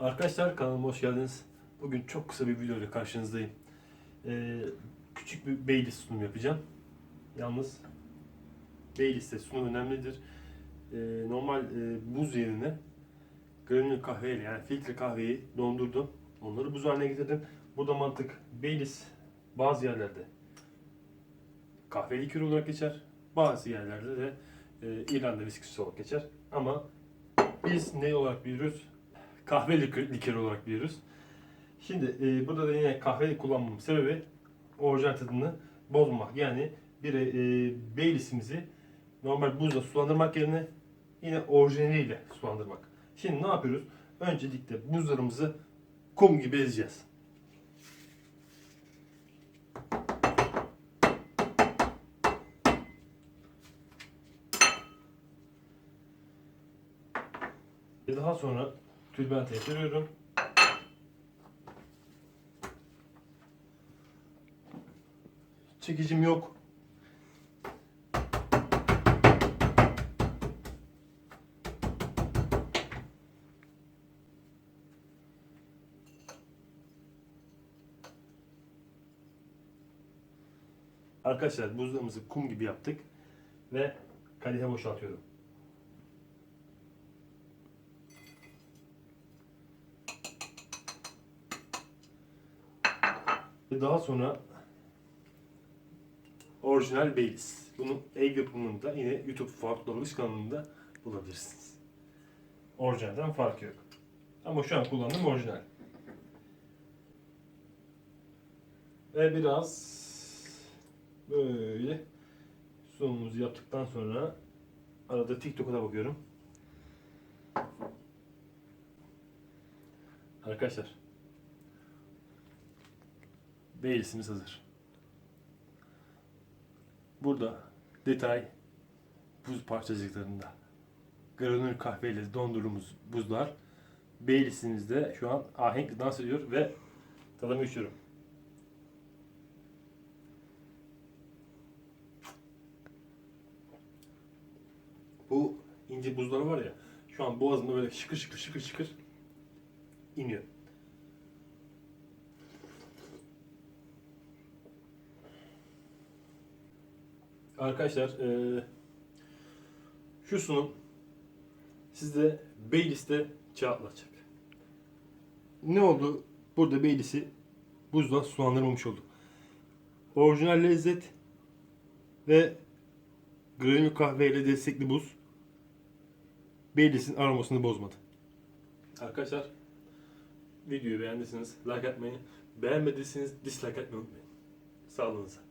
Arkadaşlar kanalıma hoş geldiniz. Bugün çok kısa bir video ile karşınızdayım. Ee, küçük bir Baileys sunumu yapacağım. Yalnız Baileys'te sunum önemlidir. Ee, normal e, buz yerine granül kahveyle yani filtre kahveyi dondurdum. Onları buz haline getirdim. Burada mantık Baileys bazı yerlerde kahve likörü olarak geçer. Bazı yerlerde de e, İrlanda viskisi olarak geçer. Ama biz ne olarak biliyoruz? Kahve likör, likörü olarak biliyoruz. Şimdi e, burada da yine kahve kullanmamın sebebi orijinal tadını bozmamak. Yani bir e, Baileys'imizi normal buzla sulandırmak yerine yine orijinaliyle sulandırmak. Şimdi ne yapıyoruz? Öncelikle buzlarımızı kum gibi ezeceğiz. Daha sonra tülbente yatırıyorum. Çekicim yok. Arkadaşlar buzlarımızı kum gibi yaptık ve kadehe boşaltıyorum. Ve daha sonra orijinal Baileys. Bunun ev yapımında yine YouTube Farklı Dalgıç kanalında bulabilirsiniz. Orijinalden farkı yok. Ama şu an kullandığım orijinal. Ve biraz böyle sunumumuzu yaptıktan sonra arada TikTok'a da bakıyorum. Arkadaşlar Baileys'imiz hazır. Burada detay buz parçacıklarında granül kahveyle dondurduğumuz buzlar Baileys'imizde şu an ahenkle dans ediyor ve tadımı içiyorum. Bu ince buzlar var ya şu an boğazımda böyle şıkır şıkır şıkır şıkır iniyor. Arkadaşlar eee, şu sunum sizde Baileys'te çağatlatacak. Ne oldu? Burada Baileys'i buzla sulandırmamış olduk. Orijinal lezzet ve granül kahveyle destekli buz Baileys'in aromasını bozmadı. Arkadaşlar videoyu beğendiyseniz like atmayı, beğenmediyseniz dislike atmayı unutmayın. Sağlığınıza.